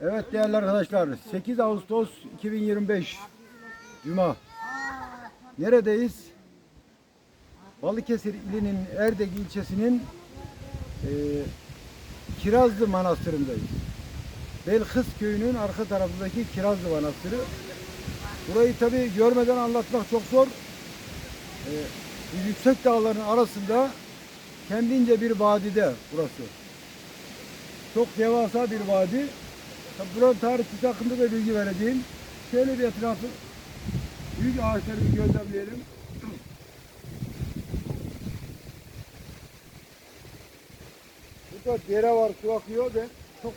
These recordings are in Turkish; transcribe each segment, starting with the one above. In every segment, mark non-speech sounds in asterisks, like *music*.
Evet değerli arkadaşlar 8 Ağustos 2025 Cuma Neredeyiz? Balıkesir ilinin Erdek ilçesinin e, Kirazlı Manastırı'ndayız. Belkıs köyünün arka tarafındaki Kirazlı Manastırı. Burayı tabi görmeden anlatmak çok zor. E, yüksek dağların arasında kendince bir vadide burası. Çok devasa bir vadi. Buranın tarihçisi hakkında da bilgi vereceğim. Şöyle bir etrafı büyük ağaçları bir gözlemleyelim. Burada dere var, su akıyor ve çok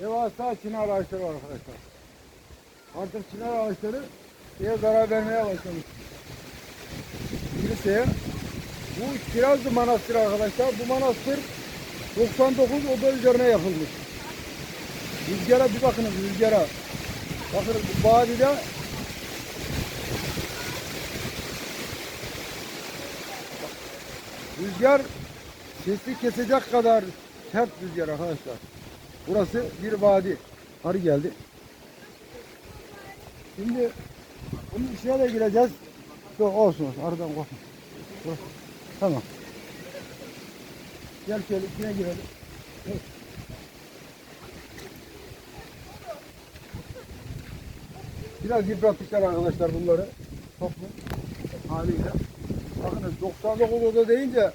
devasa çınar ağaçları var arkadaşlar. Artık çınar ağaçları şeye zarar vermeye başlamış. Kiliseye. Bu Kirazlı Manastırı arkadaşlar. Bu manastır 99 oda üzerine yapılmış. Rüzgara bir bakınız rüzgara. Bakın bu vadide rüzgar sesi kesecek kadar sert rüzgar arkadaşlar. Burası bir vadi. Arı geldi. Şimdi bunun içine de gireceğiz. Yok olsun. Aradan korkma. Tamam. Gel şöyle içine girelim. Biraz yıpratmışlar arkadaşlar bunları. Toplum haliyle. Bakınız 99 oda deyince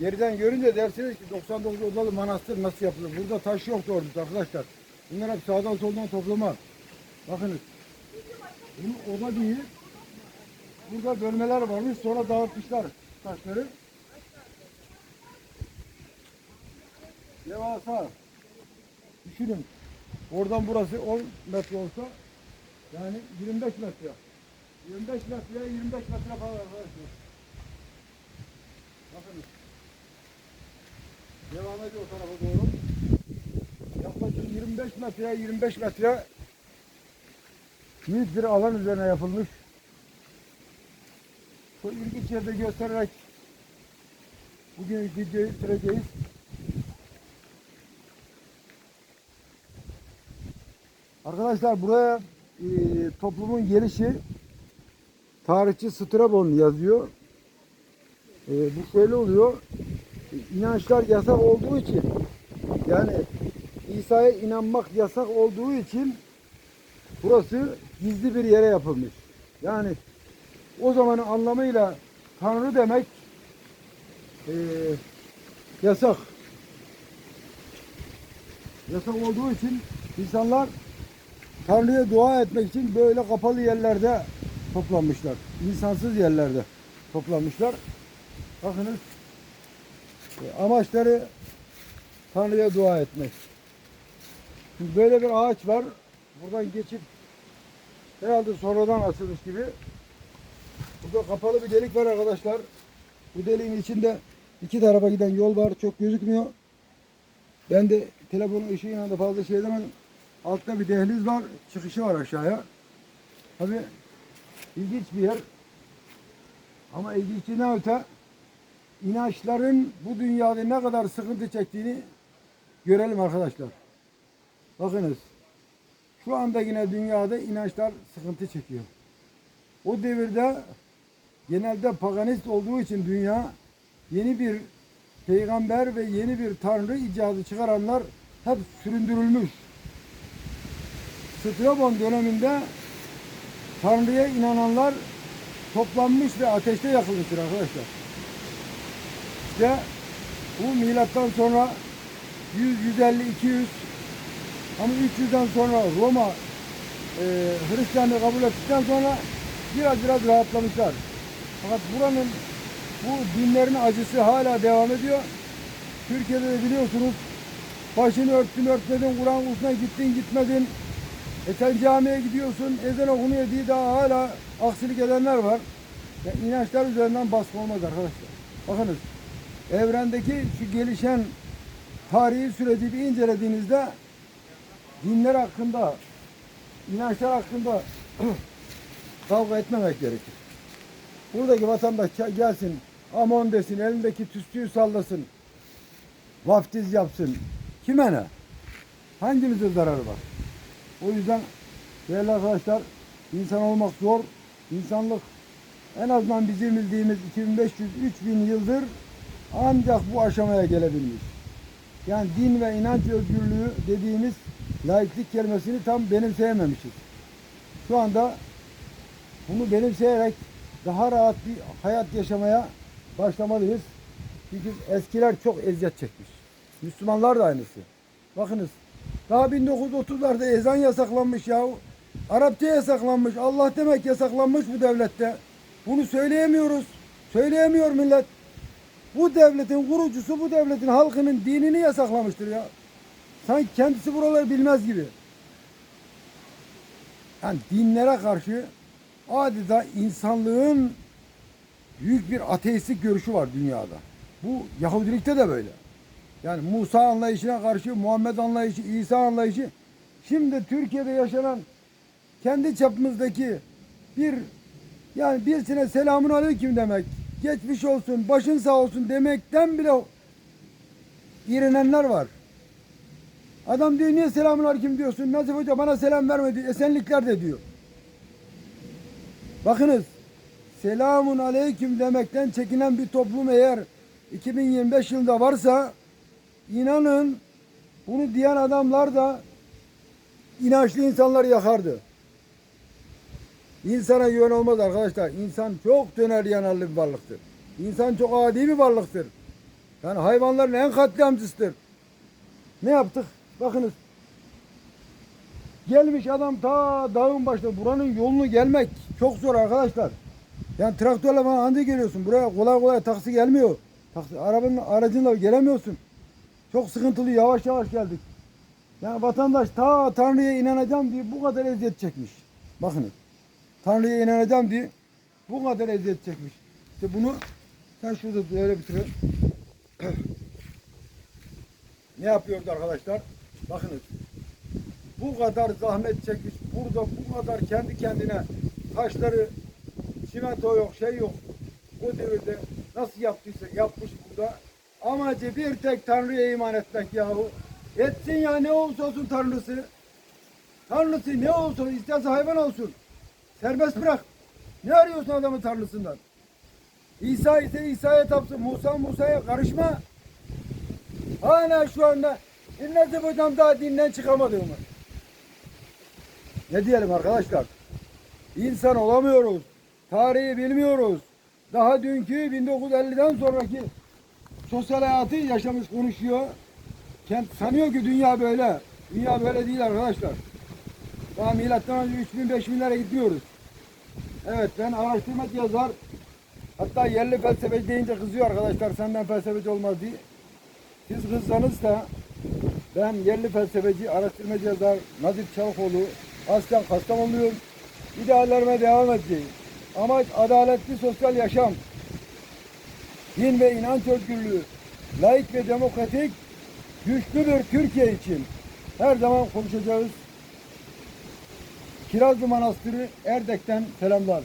geriden görünce dersiniz ki 99 odalı manastır nasıl yapılır? Burada taş yok doğru arkadaşlar. Bunlar hep sağdan soldan toplama. Bakınız. Bunu oda değil. Burada bölmeler varmış. Sonra dağıtmışlar taşları. Devasa. Düşünün. Oradan burası 10 metre olsa yani 25 metre. 25 metreye 25 metre falan arkadaşlar. Bakın. Devam ediyor o tarafa doğru. Yaklaşık 25 metreye 25 metre büyük bir alan üzerine yapılmış. Bu ilginç yerde göstererek bugün videoyu bitireceğiz. Arkadaşlar buraya e, toplumun gelişi tarihçi Strabon yazıyor. E, bu şöyle oluyor. İnançlar yasak olduğu için yani İsa'ya inanmak yasak olduğu için burası gizli bir yere yapılmış. Yani o zamanın anlamıyla Tanrı demek e, yasak. Yasak olduğu için insanlar Tanrı'ya dua etmek için böyle kapalı yerlerde toplanmışlar. İnsansız yerlerde toplanmışlar. Bakınız e, amaçları Tanrı'ya dua etmek. Şimdi böyle bir ağaç var. Buradan geçip herhalde sonradan açılmış gibi. Burada kapalı bir delik var arkadaşlar. Bu deliğin içinde iki tarafa giden yol var. Çok gözükmüyor. Ben de telefonun ışığıyla da fazla şey edemedim. Altta bir dehliz var. Çıkışı var aşağıya. Tabi ilginç bir yer. Ama ilginçliğine öte inançların bu dünyada ne kadar sıkıntı çektiğini görelim arkadaşlar. Bakınız. Şu anda yine dünyada inançlar sıkıntı çekiyor. O devirde genelde paganist olduğu için dünya yeni bir peygamber ve yeni bir tanrı icadı çıkaranlar hep süründürülmüş. Strabon döneminde Tanrı'ya inananlar toplanmış ve ateşte yakılmıştır arkadaşlar. İşte bu milattan sonra 100, 150, 200 ama 300'den sonra Roma e, Hristiyanlığı kabul ettikten sonra biraz biraz rahatlamışlar. Fakat buranın bu dinlerin acısı hala devam ediyor. Türkiye'de de biliyorsunuz başını örttün örtmedin, Kur'an kursuna gittin gitmedin. E camiye gidiyorsun, ezan okunuyor diye daha hala aksilik edenler var. Yani inançlar üzerinden baskı olmaz arkadaşlar. Bakınız, evrendeki şu gelişen tarihi süreci bir incelediğinizde dinler hakkında, inançlar hakkında *clears throat* kavga etmemek gerekir. Buradaki vatandaş gelsin, amon desin, elindeki tüstüyü sallasın. vaftiz yapsın. Kime ne? Hangimize zararı var? O yüzden değerli arkadaşlar insan olmak zor. İnsanlık en azından bizim bildiğimiz 2500-3000 yıldır ancak bu aşamaya gelebilmiş. Yani din ve inanç özgürlüğü dediğimiz laiklik kelimesini tam benimseyememişiz. Şu anda bunu benimseyerek daha rahat bir hayat yaşamaya başlamalıyız. Çünkü eskiler çok eziyet çekmiş. Müslümanlar da aynısı. Bakınız daha 1930'larda ezan yasaklanmış ya. Arapça yasaklanmış. Allah demek yasaklanmış bu devlette. Bunu söyleyemiyoruz. Söyleyemiyor millet. Bu devletin kurucusu bu devletin halkının dinini yasaklamıştır ya. Sanki kendisi buraları bilmez gibi. Yani dinlere karşı adeta insanlığın büyük bir ateistlik görüşü var dünyada. Bu Yahudilikte de böyle. Yani Musa anlayışına karşı Muhammed anlayışı, İsa anlayışı. Şimdi Türkiye'de yaşanan kendi çapımızdaki bir yani birisine selamun aleyküm demek, geçmiş olsun, başın sağ olsun demekten bile iğrenenler var. Adam diyor niye selamun aleyküm diyorsun? Nazif Hoca bana selam vermedi. Esenlikler de diyor. Bakınız selamun aleyküm demekten çekinen bir toplum eğer 2025 yılında varsa inanın bunu diyen adamlar da inançlı insanları yakardı. İnsana yön olmaz arkadaşlar. İnsan çok döner yanarlı bir varlıktır. İnsan çok adi bir varlıktır. Yani hayvanların en katliamcısıdır. Ne yaptık? Bakınız. Gelmiş adam ta dağın başında. Buranın yolunu gelmek çok zor arkadaşlar. Yani traktörle falan anca geliyorsun. Buraya kolay kolay taksi gelmiyor. Taksi, arabanın aracınla gelemiyorsun. Çok sıkıntılı yavaş yavaş geldik. Yani vatandaş ta Tanrı'ya inanacağım diye bu kadar eziyet çekmiş. Bakınız. Tanrı'ya inanacağım diye bu kadar eziyet çekmiş. İşte bunu sen şurada böyle bitirin. *clears throat* ne yapıyordu arkadaşlar? Bakınız. Bu kadar zahmet çekmiş. Burada bu kadar kendi kendine taşları çimento yok, şey yok. O devirde nasıl yaptıysa yapmış burada. Amacı bir tek Tanrı'ya iman etmek yahu. Etsin ya ne olursa olsun Tanrısı. Tanrısı ne olsun isterse hayvan olsun. Serbest bırak. Ne arıyorsun adamın Tanrısından? İsa ise İsa'ya tapsın. Musa Musa'ya karışma. Hala şu anda İnnezip hocam daha dinden çıkamadığımı. Ne diyelim arkadaşlar? İnsan olamıyoruz. Tarihi bilmiyoruz. Daha dünkü 1950'den sonraki sosyal hayatı yaşamış konuşuyor. Kent sanıyor ki dünya böyle. Dünya böyle değil arkadaşlar. Daha milattan önce 3000 5000'lere gidiyoruz. Evet ben araştırmacı yazar. Hatta yerli felsefeci deyince kızıyor arkadaşlar senden felsefeci olmaz diye. Siz kızsanız da ben yerli felsefeci, araştırmacı yazar Nazif Çavukoğlu aslen Kastamonluyum. İdeallerime devam edeceğim. Amaç adaletli sosyal yaşam, din ve inanç özgürlüğü, laik ve demokratik güçlü bir Türkiye için her zaman konuşacağız. Kirazlı Manastırı Erdek'ten selamlar.